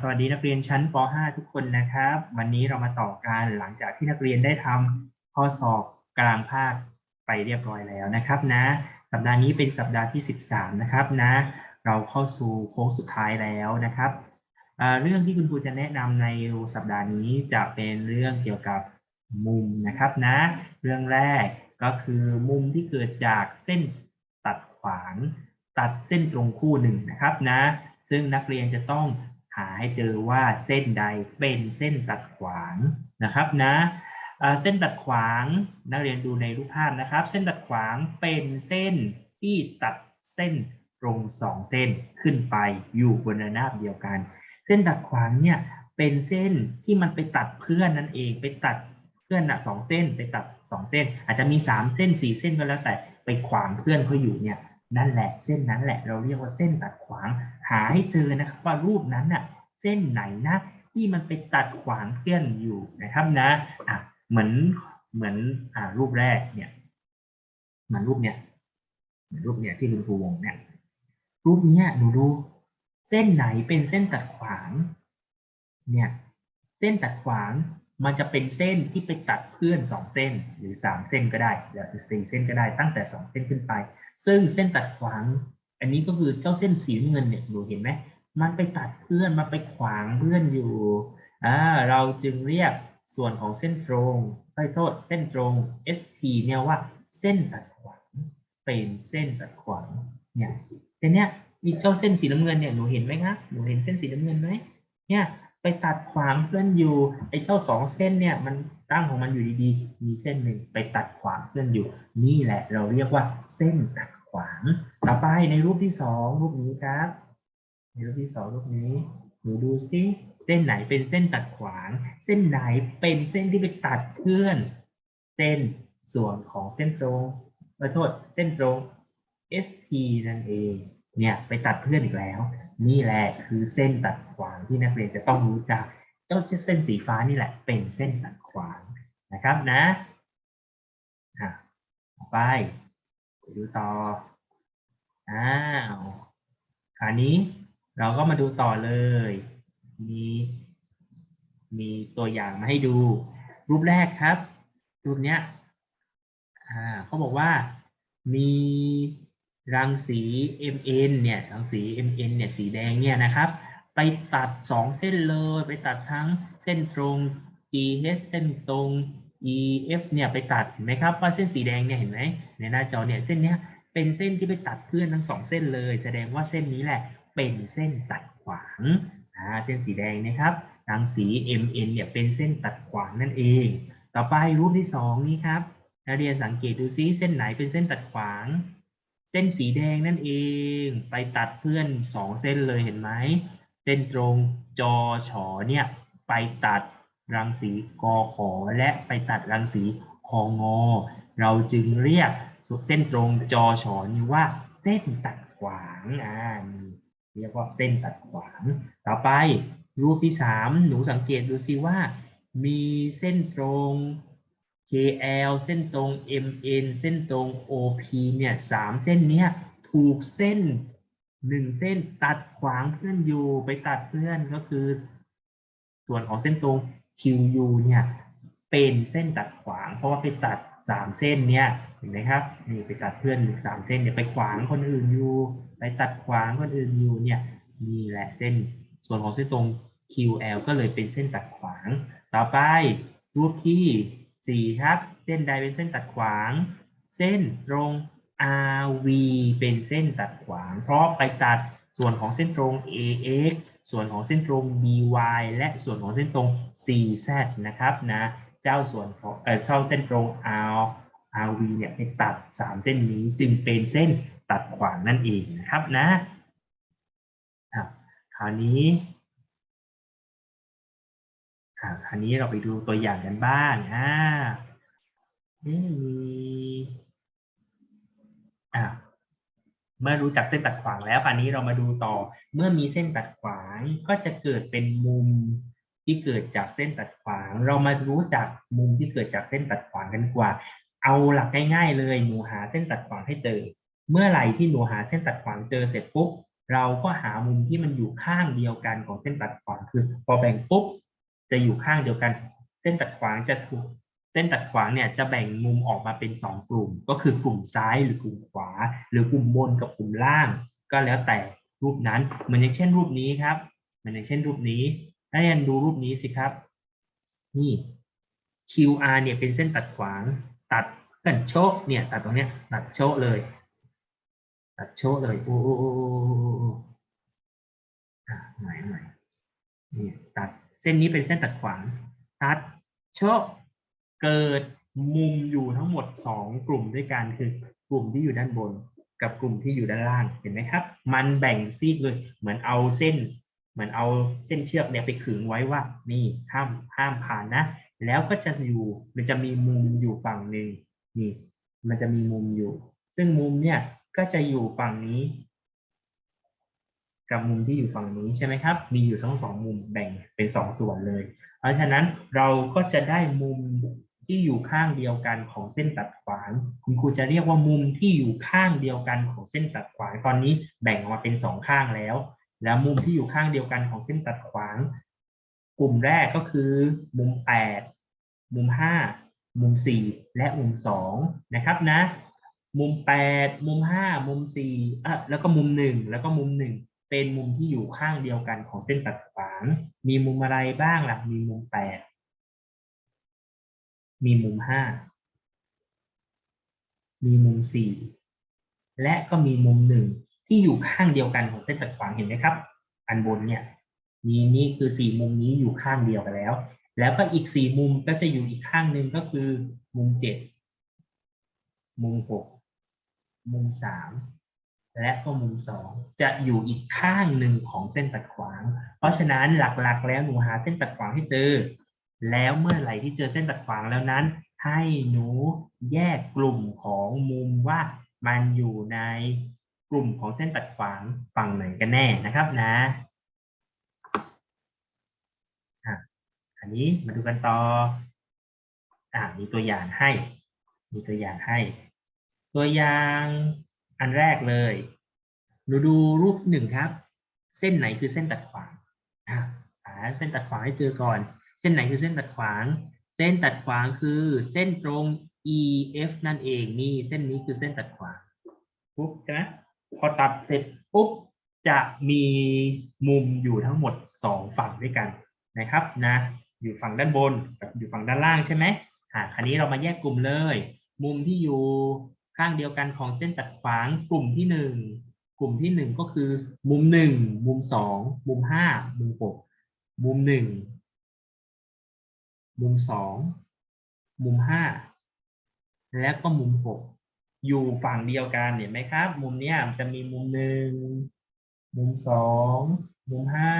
สวัสดีนักเรียนชั้นป .5 ทุกคนนะครับ วันนี้เรามาต่อกันหลังจากที่นักเรียนได้ทำข้อสอบกลางภาคไปเรียบร้อยแล้วนะครับนะ สัปดาห์นี้เป็นสัปดาห์ที่ 13 นะครับนะ เราเข้าสู่โค้งสุดท้ายแล้วนะครับ เรื่องที่คุณครูจะแนะนำในสัปดาห์นี้จะเป็นเรื่องเกี่ยวกับมุมนะครับนะ เรื่องแรกก็คือมุมที่เกิดจากเส้นตัดขวาง ตัดเส้นตรงคู่หนึ่งนะครับนะ ซึ่งนักเรียนจะต้อง หาให้เจอว่าเส้นใดเป็นเส้นตัดขวางนะครับนะเส้นตัดขวางนักเรียนดูในรูปภาพนะครับ เส้นตัดขวางเป็นเส้นที่ตัดเส้นตรงสองเส้นขึ้นไปอยู่บนระนาบเดียวกัน เส้นตัดขวางเนี่ยเป็นเส้นที่มันไปตัดเพื่อนนั่นเองไปตัดเพื่อนอะสองเส้นไปตัดสองเส้น อาจจะมีสามเส้นสี่เส้นก็แล้วแต่ไปขวางเพื่อนเขาอยู่เนี่ย นั่นแหละ เส้นนั้นแหละเราเรียกว่าเส้นตัดขวาง หาให้เจอนะครับว่ารูปนั้นน่ะเส้นไหนนะที่มันไปตัดขวางเพื่อนอยู่นะครับนะอะเหมือนเหมือนอ่ารูปแรกเนี่ยเหมือนรูปเนี่ยเหมือนรูปเนี่ยที่คุณครูวงเนี่ยรูปนี้หนูดูเส้นไหนเป็นเส้นตัดขวาง เนี่ย เส้นตัดขวาง มันจะเป็นเส้นที่ไปตัดเพื่อนสองเส้นหรือสามเส้นก็ได้หรือสี่เส้นก็ได้ตั้งแต่สองเส้นขึ้นไป ซึ่งเส้นตัดขวาง อันนี้ก็คือเจ้าเส้นสีเงินเนี่ยหนูเห็นไหมมันไปตัดเพื่อนมาไปขวางเพื่อนอยู่อ่าเราจึงเรียกส่วนของเส้นตรงไปโทษเส้นตรง ST เนี่ยว่าเส้นตัดขวางเป็นเส้นตัดขวางเนี่ยแต่เนี้ยมีเจ้าเส้นสีน้ำเงินเนี่ยหนูเห็นไหมครับหนูเห็นเส้นสีน้ำเงินไหมเนี่ย ไปตัดขวางเพื่อนอยู่ไอ้เจ้าสองเส้นเนี่ยมันตั้งของมันอยู่ดีๆ มีเส้นหนึ่งไปตัดขวางเพื่อนอยู่ นี่แหละเราเรียกว่าเส้นตัดขวาง ต่อไปในรูปที่สองรูปนี้ครับ ในรูปที่สองรูปนี้หนูดูซิเส้นไหนเป็นเส้นตัดขวาง เส้นไหนเป็นเส้นที่ไปตัดเพื่อน เส้นส่วนของเส้นตรงขอโทษเส้นตรง ST นั่นเอง เนี่ยไปตัดเพื่อนอีกแล้ว นี่แหละคือเส้นตัดขวางที่นักเรียนจะต้องรู้จัก เจ้าเส้นสีฟ้านี่แหละ เป็นเส้นตัดขวางนะครับนะต่อไปไปดูต่ออ้าวคราวนี้เราก็มาดูต่อเลย มีมีตัวอย่างมาให้ดู รูปแรกครับ รูปเนี้ยอ่าเขาบอกว่ามี รังสี Mn เนี่ยรังสี Mn เนี่ยสีแดงเนี่ยนะครับ ไปตัดสองเส้นเลยไปตัดทั้งเส้นตรง GH เส้นตรง EF เนี่ยไปตัดเห็นไหมครับว่าเส้นสีแดงเนี่ยเห็นไหมในหน้าจอเนี่ยเส้นเนี้ยเป็นเส้นที่ไปตัดเพื่อนทั้งสองเส้นเลย แสดงว่าเส้นนี้แหละเป็นเส้นตัดขวางอ่าเส้นสีแดงนะครับรังสี MN เนี่ยเป็นเส้นตัดขวางนั่นเอง ต่อไปรูปที่สองนี้ครับนักเรียนสังเกตดูซิเส้นไหนเป็นเส้นตัดขวาง เส้นสีแดงนั่นเอง ไปตัดเพื่อนสองเส้นเลยเห็นไหมเส้นตรงจอฉอเนี่ยไปตัดรังสีกอขอและไปตัดรังสีคองอ เราจึงเรียกเส้นตรงจอฉอนี้ว่าเส้นตัดขวางอ่านเรียกว่าเส้นตัดขวาง ต่อไปรูปที่สามหนูสังเกตดูสิว่า มีเส้นตรง KL เส้นตรง MN เส้นตรง OP เนี่ยสามเส้นเนี้ยถูกเส้นหนึ่งเส้นตัดขวางเพื่อนอยู่ไปตัดเพื่อนก็คือ ส่วนของเส้นตรง QU เนี่ยเป็นเส้นตัดขวาง เพราะว่าไปตัดสามเส้นเนี่ยเห็นไหมครับนี่ไปตัดเพื่อนอยู่สามเส้นเนี่ยไปขวางคนอื่นอยู่ ไปตัดขวางคนอื่นอยู่เนี่ยนี่แหละเส้นส่วนของเส้นตรง QL ก็เลยเป็นเส้นตัดขวาง ต่อไปรูปที่ สี่ครับ เส้นใดเป็นเส้นตัดขวาง เส้นตรง RV เป็นเส้นตัดขวาง เพราะไปตัดส่วนของเส้นตรง AX ส่วนของเส้นตรง BY และส่วนของเส้นตรง CZ นะครับนะเจ้าส่วนของเออเจ้าเส้นตรง R RV เนี่ยไปตัดสามเส้นนี้จึงเป็นเส้นตัดขวางนั่นเองนะครับนะอะคราวนี้ คราวนี้เราไปดูตัวอย่างกันบ้างอ่าเอ๊ะมีอะเมื่อรู้จักเส้นตัดขวางแล้วคราวนี้เรามาดูต่อ เมื่อมีเส้นตัดขวางก็จะเกิดเป็นมุมที่เกิดจากเส้นตัดขวาง เรามารู้จักมุมที่เกิดจากเส้นตัดขวางกันกว่า เอาหลักง่ายๆเลยหนูหาเส้นตัดขวางให้เจอ เมื่อไหร่ที่หนูหาเส้นตัดขวางเจอเสร็จปุ๊บเราก็หามุมที่มันอยู่ข้างเดียวกันของเส้นตัดขวางคือ พอแบ่งปุ๊บ จะอยู่ข้างเดียวกัน เส้นตัดขวางจะถูกเส้นตัดขวางเนี่ยจะแบ่งมุมออกมาเป็นสองกลุ่ม ก็คือกลุ่มซ้ายหรือกลุ่มขวา หรือกลุ่มบนกับกลุ่มล่าง ก็แล้วแต่รูปนั้นเหมือนอย่างเช่นรูปนี้ครับเหมือนอย่างเช่นรูปนี้ถ้าเรียนดูรูปนี้สิครับ นี่ QR เนี่ยเป็นเส้นตัดขวาง ตัดกันโชะเนี่ย ตัดตรงเนี้ย ตัดโชะเลย ตัดโชะเลยโอ้โอ้โอ้โอ้โอ้โอ้อะหน่อยหน่อยนี่ตัด เส้นนี้เป็นเส้นตัดขวางตัดโชะเกิดมุมอยู่ทั้งหมดสองกลุ่มด้วยกันคือกลุ่มที่อยู่ด้านบน กับกลุ่มที่อยู่ด้านล่างเห็นไหมครับ มันแบ่งซีกเลยเหมือนเอาเส้น เหมือนเอาเส้นเชือกเนี่ยไปขึงไว้ว่า นี่ห้ามห้ามผ่านนะ แล้วก็จะอยู่มันจะมีมุมอยู่ฝั่งหนึ่งนี่ มันจะมีมุมอยู่ ซึ่งมุมเนี่ยก็จะอยู่ฝั่งนี้ กับมุมที่อยู่ฝั่งนี้ใช่ไหมครับ มีอยู่ทั้งสองมุมแบ่งเป็นสองส่วนเลย เพราะฉะนั้นเราก็จะได้มุมที่อยู่ข้างเดียวกันของเส้นตัดขวาง คุณครูจะเรียกว่ามุมที่อยู่ข้างเดียวกันของเส้นตัดขวาง ตอนนี้แบ่งออกมาเป็นสองข้างแล้ว แล้วมุมที่อยู่ข้างเดียวกันของเส้นตัดขวาง กลุ่มแรกก็คือมุมแปดมุมห้ามุมสี่และมุมสองนะครับนะ มุมแปดมุมห้ามุมสี่อะแล้วก็มุมหนึ่งแล้วก็มุมหนึ่ง เป็นมุมที่อยู่ข้างเดียวกันของเส้นตัดขวาง มีมุมอะไรบ้างล่ะ มีมุมแปด มีมุมห้า มีมุมสี่ และก็มีมุมหนึ่งที่อยู่ข้างเดียวกันของเส้นตัดขวางเห็นไหมครับ อันบนเนี่ยนี่นี่คือสี่มุมนี้อยู่ข้างเดียวกันแล้ว แล้วก็อีกสี่มุมก็จะอยู่อีกข้างหนึ่งก็คือมุมเจ็ด มุมหก มุมสาม และก็มุมสองจะอยู่อีกข้างหนึ่งของเส้นตัดขวาง เพราะฉะนั้นหลักๆ แล้วหนูหาเส้นตัดขวางให้เจอ แล้วเมื่อไหร่ที่เจอเส้นตัดขวางแล้วนั้น ให้หนูแยกกลุ่มของมุมว่ามันอยู่ในกลุ่มของเส้นตัดขวางฝั่งไหนกันแน่นะครับนะอันนี้มาดูกันต่ออ่ามีตัวอย่างให้ มีตัวอย่างให้ ตัวอย่าง อันแรกเลยดูดูรูปหนึ่งครับ เส้นไหนคือเส้นตัดขวางหาเส้นตัดขวางให้เจอก่อน เส้นไหนคือเส้นตัดขวาง เส้นตัดขวางคือเส้นตรง EF นั่นเองนี่เส้นนี้คือเส้นตัดขวางปุ๊บใช่ไหมพอตัดเสร็จปุ๊บจะมีมุมอยู่ทั้งหมดสองฝั่งด้วยกันนะครับนะอยู่ฝั่งด้านบนกับอยู่ฝั่งด้านล่างใช่ไหมอ่าคราวนี้เรามาแยกกลุ่มเลย มุมที่อยู่ ข้างเดียวกันของเส้นตัดขวางกลุ่มที่หนึ่งกลุ่มที่หนึ่งก็คือ มุมหนึ่งมุมสองมุมห้ามุมหกมุมหนึ่งมุมสองมุมห้าและก็มุมหกอยู่ฝั่งเดียวกันเห็นไหมครับ มุมเนี้ยจะมีมุมหนึ่งมุมสองมุมห้า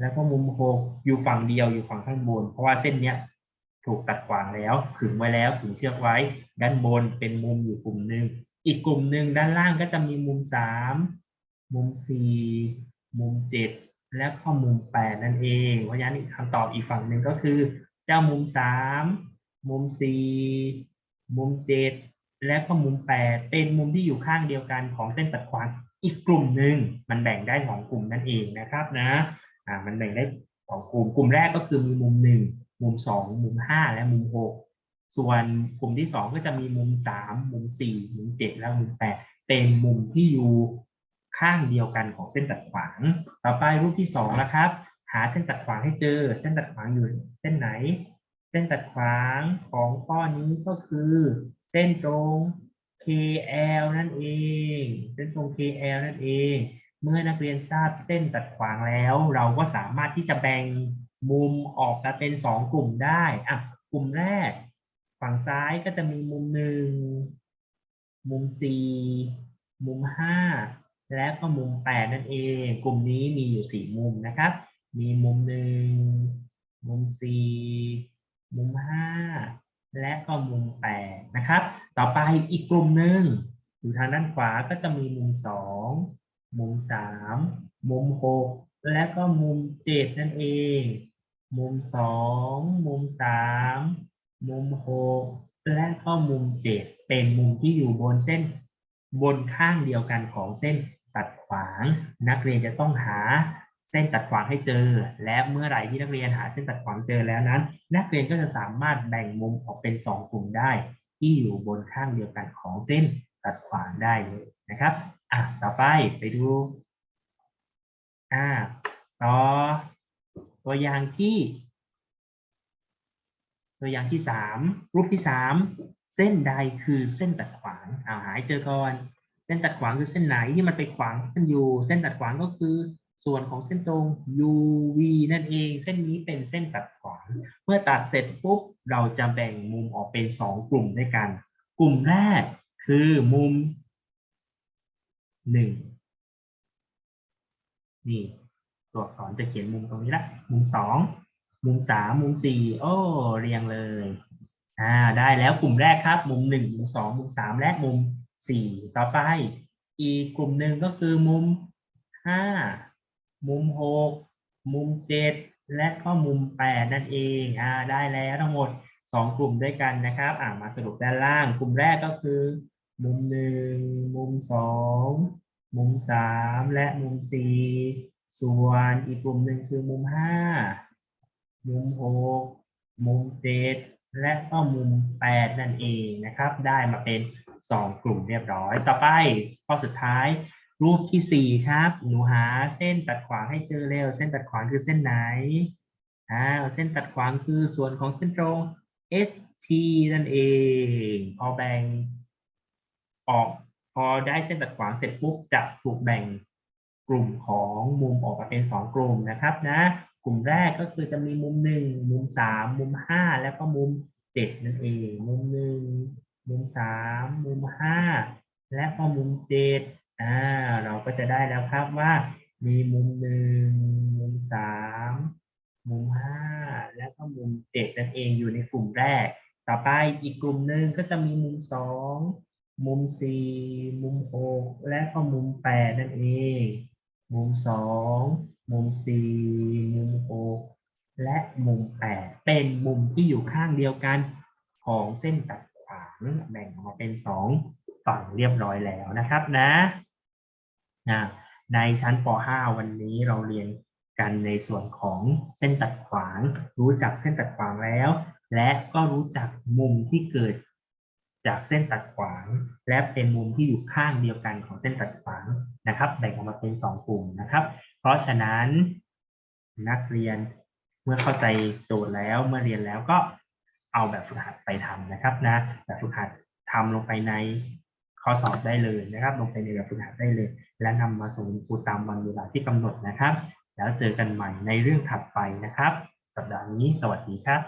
แล้วก็มุมหกอยู่ฝั่งเดียวอยู่ฝั่งข้างบน เพราะว่าเส้นเนี้ย ถูกตัดขวางแล้วขึงไว้แล้วขึงเชือกไว้ ด้านบนเป็นมุมอยู่กลุ่มหนึ่งอีกกลุ่มหนึ่งด้านล่างก็จะมีมุมสามมุมสี่มุมเจ็ดและก็มุมแปดนั่นเอง เพราะฉะนั้นคำตอบอีกฝั่งหนึ่งก็คือเจ้ามุมสามมุมสี่มุมเจ็ดและก็มุมแปดเป็นมุมที่อยู่ข้างเดียวกันของเส้นตัดขวางอีกกลุ่มหนึ่งมันแบ่งได้สองกลุ่มนั่นเองนะครับนะอ่ามันแบ่งได้สองกลุ่มกลุ่มแรกก็คือมีมุมหนึ่ง มุมสองมุมห้าและมุมหกส่วนกลุ่มที่สองก็จะมีมุมสามมุมสี่มุมเจ็ดและมุมแปดเป็นมุมที่อยู่ข้างเดียวกันของเส้นตัดขวาง ต่อไปรูปที่สองนะครับ หาเส้นตัดขวางให้เจอ เส้นตัดขวางอยู่เส้นไหน เส้นตัดขวางของข้อนี้ก็คือ เส้นตรง KL นั่นเอง เส้นตรง KL นั่นเอง เมื่อนักเรียนทราบเส้นตัดขวางแล้ว เราก็สามารถที่จะแบ่ง มุมออกมาเป็นสองกลุ่มได้อะกลุ่มแรก ฝั่งซ้ายก็จะมีมุมหนึ่งมุมสี่มุมห้าและก็มุมแปดนั่นเอง กลุ่มนี้มีอยู่สี่มุมนะครับ มีมุมหนึ่งมุมสี่มุมห้าและก็มุมแปดนะครับ ต่อไปอีกกลุ่มหนึ่งอยู่ทางด้านขวาก็จะมีมุมสองมุมสามมุมหก และก็มุมเจ็ดนั่นเอง มุมสองมุมสามมุมหกและก็มุมเจ็ดเป็นมุมที่อยู่บนเส้น บนข้างเดียวกันของเส้นตัดขวาง นักเรียนจะต้องหาเส้นตัดขวางให้เจอ และเมื่อไหร่ที่นักเรียนหาเส้นตัดขวางเจอแล้วนั้น นักเรียนก็จะสามารถแบ่งมุมออกเป็นสองกลุ่มได้ ที่อยู่บนข้างเดียวกันของเส้นตัดขวางได้เลยนะครับ อะ ต่อไปไปดู อ่าต่อตัวอย่างที่ ตัวอย่างที่สามรูปที่สามเส้นใดคือเส้นตัดขวางอ่าหาให้เจอก่อนเส้นตัดขวางคือเส้นไหนที่มันไปขวางกันอยู่เส้นตัดขวางก็คือส่วนของเส้นตรง UV นั่นเอง เส้นนี้เป็นเส้นตัดขวาง เมื่อตัดเสร็จปุ๊บ เราจะแบ่งมุมออกเป็นสองกลุ่มด้วยกัน กลุ่มแรกคือมุมห นี่ ตัวอักษรจะเขียนมุมตรงนี้ละ มุมสองมุมสามมุมสี่โอ้เรียงเลยอ่าได้แล้วกลุ่มแรกครับ มุมหนึ่งมุมสองมุมสามและมุมสี่ต่อไป อีกกลุ่มหนึ่งก็คือมุมห้ามุมหกมุมเจ็ดและก็มุมแปดนั่นเองอ่าได้แล้วทั้งหมดสองกลุ่มด้วยกันนะครับ อ่ามาสรุปด้านล่าง กลุ่มแรกก็คือ มุมหนึ่งมุมสอง มุมสามและมุมสี่ส่วนอีกกลุ่มหนึ่งคือมุมห้ามุมหกมุมเจ็ดและก็มุมแปดนั่นเองนะครับ ได้มาเป็นสองกลุ่มเรียบร้อย ต่อไปข้อสุดท้ายรูปที่สี่ครับ หนูหาเส้นตัดขวางให้เจอเร็ว เส้นตัดขวางคือเส้นไหนอ่าเส้นตัดขวางคือส่วนของเส้นตรง ST นั่นเอง พอแบ่งออก อได้เส้นตัดขวางเสร็จปุ๊บจะถูกแบ่งกลุ่มของมุมออกมาเป็นสองกลุ่มนะครับนะกลุ่มแรกก็คือจะมีมุมหนึ่งมุมสามมุมห้าแล้วก็มุมเจ็ดนั่นเองมุมหนึ่งมุมสามมุมห้าและก็มุมเจ็ดอ่าเราก็จะได้แล้วครับว่า มีมุมหนึ่งมุมสามมุมห้าและก็มุมเจ็ดนั่นเองอยู่ในกลุ่มแรก ต่อไปอีกกลุ่มหนึ่งก็จะมีมุมสอง มุมสี่มุมหกและก็มุมแปดนั่นเอง มุมสองมุมสี่มุมหกและมุมแปดเป็นมุมที่อยู่ข้างเดียวกันของเส้นตัดขวางแบ่งออกมาเป็นสองฝั่งเรียบร้อยแล้วนะครับนะนะในชั้นป .5 วันนี้เราเรียนกันในส่วนของเส้นตัดขวาง รู้จักเส้นตัดขวางแล้ว และก็รู้จักมุมที่เกิด จากเส้นตัดขวาง และเป็นมุมที่อยู่ข้างเดียวกันของเส้นตัดขวางนะครับแบ่งออกมาเป็นสองกลุ่มนะครับ เพราะฉะนั้นนักเรียนเมื่อเข้าใจโจทย์แล้วเมื่อเรียนแล้วก็เอาแบบฝึกหัดไปทำนะครับนะแบบฝึกหัดทำลงไปในข้อสอบได้เลยนะครับ ลงไปในแบบฝึกหัดได้เลย และนำมาส่งครูตามวันเวลาที่กำหนดนะครับ แล้วเจอกันใหม่ในเรื่องถัดไปนะครับ สัปดาห์นี้สวัสดีครับ